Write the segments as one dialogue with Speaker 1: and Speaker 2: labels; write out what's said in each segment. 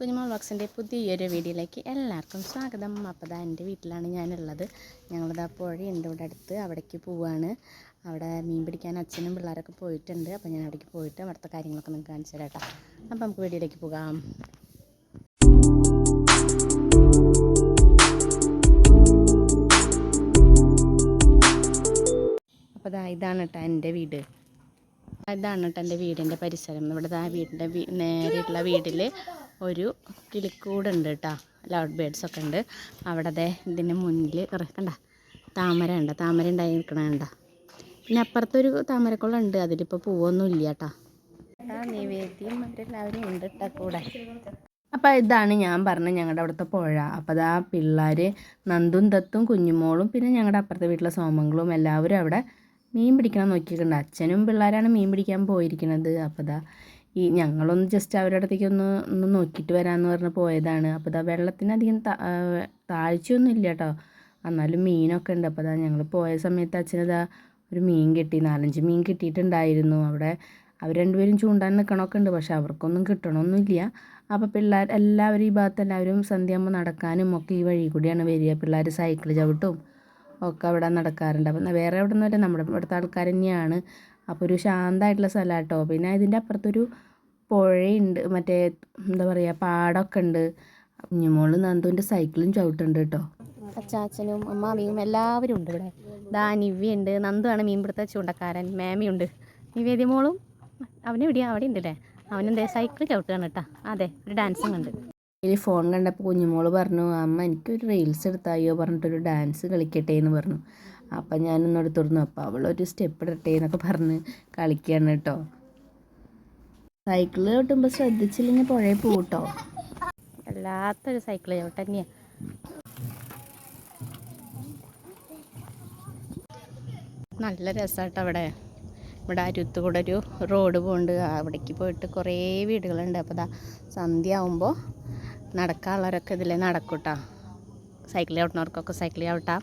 Speaker 1: കുഞ്ഞുമോൾ ബോക്സിന്റെ പുതിയൊരു വീഡിയോയിലേക്ക് എല്ലാവർക്കും സ്വാഗതം. അപ്പോൾ ദാ എന്റെ വീട്ടിലാണ് ഞാനുള്ളത്. ഞങ്ങളിതാ പുഴയുണ്ട് ഇവിടെ അടുത്ത് അവിടേക്ക് പോവാണ്. അവിടെ മീൻ പിടിക്കാൻ അച്ഛനും പിള്ളേരൊക്കെ പോയിട്ടുണ്ട്. അപ്പോൾ ഞാൻ അവിടേക്ക് പോയിട്ട് അവിടുത്തെ കാര്യങ്ങളൊക്കെ നിങ്ങൾക്ക് കാണിച്ചു തരാം കേട്ടോ. അപ്പോൾ നമുക്ക് വീഡിയോയിലേക്ക് പോകാം. അപ്പോൾ ഇതാണ് കേട്ടോ എന്റെ വീട്. ഇതാണ് കേട്ടോ എന്റെ വീടിന്റെ പരിസരം. ഇവിടെ ആ വീടിന്റെ നേരെയുള്ള വീട്ടിൽ ഒരു കിളിക്കൂടുണ്ട് കേട്ടോ. ലൗഡ് ബേഡ്സ് ഒക്കെ ഉണ്ട്. അവിടെ അതെ ഇതിന്റെ മുന്നിൽ കണ്ട? താമര ഉണ്ട്. താമര ഉണ്ടായി നിൽക്കണ കണ്ട? പിന്നെ അപ്പുറത്തൊരു താമരക്കുളം ഉണ്ട്. അതിലിപ്പോൾ പൂവൊന്നും ഇല്ല കേട്ടോ. നിവേദ്യം അവരെല്ലാവരും ഉണ്ട് കേട്ടോ കൂടെ. അപ്പോൾ ഇതാണ് ഞാൻ പറഞ്ഞ ഞങ്ങളുടെ അവിടുത്തെ പുഴ. അപ്പോൾ അതാ പിള്ളേർ നന്ദും ദത്തും കുഞ്ഞുമോളും പിന്നെ ഞങ്ങളുടെ അപ്പുറത്തെ വീട്ടിലെ സോമങ്ങളും എല്ലാവരും അവിടെ മീൻ പിടിക്കണം നോക്കിയിട്ടുണ്ട്. അച്ഛനും പിള്ളേരാണ് മീൻ പിടിക്കാൻ പോയിരിക്കുന്നത്. അപ്പോൾ ദാ ഈ ഞങ്ങളൊന്ന് ജസ്റ്റ് അവരുടെ അടുത്തേക്ക് ഒന്ന് ഒന്ന് നോക്കിയിട്ട് വരാമെന്ന് പറഞ്ഞ് പോയതാണ്. അപ്പോൾ ദാ വെള്ളത്തിന് അധികം താഴ്ചയൊന്നും ഇല്ല കേട്ടോ എന്നാലും മീനൊക്കെ ഉണ്ട്. അപ്പോൾ ദാ ഞങ്ങൾ പോയ സമയത്ത് അച്ഛനതാ ഒരു മീൻ കിട്ടി. നാലഞ്ച് മീൻ കിട്ടിയിട്ടുണ്ടായിരുന്നു. അവിടെ അവർ രണ്ടുപേരും ചൂണ്ടാൻ നിൽക്കണമൊക്കെ ഉണ്ട്. പക്ഷെ അവർക്കൊന്നും കിട്ടണമൊന്നുമില്ല അപ്പോൾ പിള്ളേർ എല്ലാവരും ഈ ഭാഗത്ത് എല്ലാവരും സന്ധ്യയാകുമ്പോൾ നടക്കാനും ഒക്കെ ഈ വഴി കൂടിയാണ് വരിക. പിള്ളേർ സൈക്കിൾ ചവിട്ടും ഒക്കെ അവിടെ നടക്കാറുണ്ട്. അപ്പം വേറെ എവിടെ നിന്ന് വരെ നമ്മുടെ ഇവിടുത്തെ ആൾക്കാർ തന്നെയാണ്. അപ്പോൾ ഒരു ശാന്തമായിട്ടുള്ള സ്ഥലം കേട്ടോ പിന്നെ ഇതിന്റെ അപ്പുറത്തൊരു പുഴയുണ്ട്. മറ്റേ എന്താ പറയുക പാടമൊക്കെ ഉണ്ട്. കുഞ്ഞുമോൾ നന്ദുവിന്റെ സൈക്കിളും ചവിട്ടുണ്ട് കേട്ടോ. അച്ചാച്ചനും അമ്മാമിയും എല്ലാവരും ഉണ്ട് ഇവിടെ. ദാ നിവ്യുണ്ട് നന്ദുവാണ് മീൻ പിടുത്ത ചൂണ്ടക്കാരൻ. മേമയുണ്ട് നിവേദ്യ മോളും അവനെ ഇവിടെ അവിടെ ഉണ്ട് അല്ലേ അവനെന്തേ സൈക്കിൾ ചവിട്ടുകയാണ് കേട്ടോ. അതെ ഒരു ഡാൻസും ഉണ്ട് ഇതിൽ ഫോൺ കണ്ടപ്പോൾ കുഞ്ഞുമോൾ പറഞ്ഞു അമ്മ എനിക്കൊരു റീൽസ് എടുത്തായോ പറഞ്ഞിട്ടൊരു ഡാൻസ് കളിക്കട്ടെ എന്ന് പറഞ്ഞു. അപ്പം ഞാനൊന്ന് എടുത്തിരുന്നു അപ്പോൾ അവളൊരു സ്റ്റെപ്പ് ഇടട്ടെ എന്നൊക്കെ പറഞ്ഞ് കളിക്കുകയാണ് കേട്ടോ. സൈക്കിൾ ചവിട്ടുമ്പോൾ ശ്രദ്ധിച്ചില്ലെങ്കിൽ പുഴയിൽ പോകട്ടോ വല്ലാത്തൊരു സൈക്കിൾ ചവിട്ട് തന്നെയാണ് നല്ല രസമാട്ടോ അവിടെ. ഇവിടെ അരുത്ത് കൂടെ ഒരു റോഡ് പോകുന്നുണ്ട് അവിടേക്ക് പോയിട്ട് കുറേ വീടുകളുണ്ട്. അപ്പോൾ ദാ സന്ധ്യ ആകുമ്പോൾ നടക്കാനുള്ളവരൊക്കെ ഇതിലെ നടക്കൂട്ടാ. Cycle ചവിട്ടുന്നവർക്കൊക്കെ cycle ചവിട്ടാം.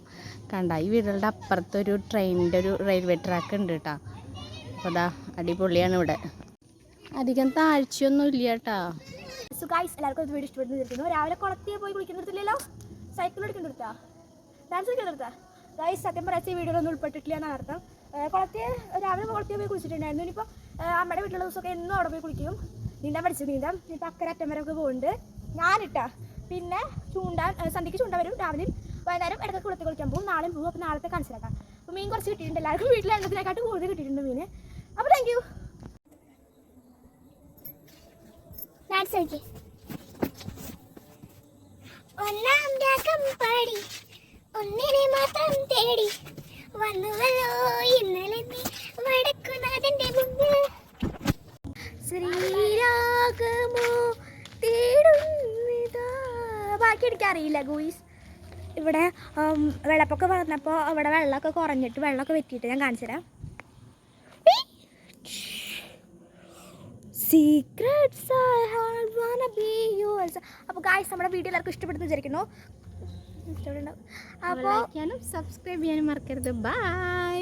Speaker 1: കണ്ട ഈ വീടുകളുടെ അപ്പുറത്തൊരു ട്രെയിനിന്റെ ഒരു റെയിൽവേ ട്രാക്ക് ഉണ്ട് കേട്ടോ. അപ്പോൾ ദാ അടിപൊളിയാണ് ഇവിടെ. അധികം താഴ്ചയൊന്നും ഇല്ല കേട്ടോ.
Speaker 2: സോ ഗൈസ് എല്ലാവർക്കും വീട് ഇഷ്ടപ്പെടുന്നു രാവിലെ കുളത്തിയെ പോയി കുളിക്കുന്നിടത്തില്ലല്ലോ സൈക്കിൾ എടുക്കുന്നിടത്താ ഡാൻസ് കളിക്കുന്നിടത്താ ഗൈസ് സത്യം പറയാത്ത ഈ വീഡിയോയിൽ ഒന്നും ഉൾപ്പെട്ടിട്ടില്ല എന്നാണ് അർത്ഥം. കുളത്തിയെ രാവിലെ കുളത്തിൽ പോയി കുളിച്ചിട്ടുണ്ടായിരുന്നു. ഇനിയിപ്പോൾ അമ്മയുടെ വീട്ടിലെ ദിവസമൊക്കെ എന്നും അവിടെ പോയി കുളിക്കും. നീന്താൻ പഠിച്ചു നീന്താം. ഇപ്പം അക്കരെ അറ്റം വരെ ഒക്കെ പോകുന്നുണ്ട് ഞാനിട്ടാ. പിന്നെ ചൂണ്ടാൻ സന്ധ്യയ്ക്ക് ചൂണ്ട വരും രാവിലെയും വൈകുന്നേരം ഇടയ്ക്ക് കുളത്തിൽ കുളിക്കാൻ പോകും. നാളെയും പോകും അപ്പോൾ നാളത്തെ കാണിച്ചിട്ടാക്കാം അപ്പോൾ മീൻ കുറച്ച് കിട്ടിയിട്ടുണ്ട്. എല്ലാവർക്കും വീട്ടിലെ എണ്ണത്തിനെക്കാട്ടും കൂടുതൽ കിട്ടിയിട്ടുണ്ട് മീൻ അപ്പോൾ താങ്ക് യു ഒന്നാം രാഗം പാടി. ഒന്നിനെ മാത്രം തേടി വന്നുവല്ലോ. ഇന്നലെ വടക്കുനാഥന്റെ മുമ്പിൽ ശ്രീരാഗമോ തേടുന്നിതാ. ബാക്കി ഇവിടെ വെള്ളപ്പൊക്കെ വന്നപ്പോൾ അവിടെ വെള്ളമൊക്കെ കുറഞ്ഞിട്ട് വെള്ളമൊക്കെ വെറ്റിയിട്ട് ഞാൻ കാണിച്ചു തരാം. സീക്രട്സ് അപ്പോൾ ഗായ്സ് നമ്മുടെ വീഡിയോ എല്ലാവർക്കും ഇഷ്ടപ്പെടുന്നു വിചാരിക്കുന്നു. അപ്പോൾ
Speaker 1: സബ്സ്ക്രൈബ് ചെയ്യാനും മറക്കരുത്. ബൈ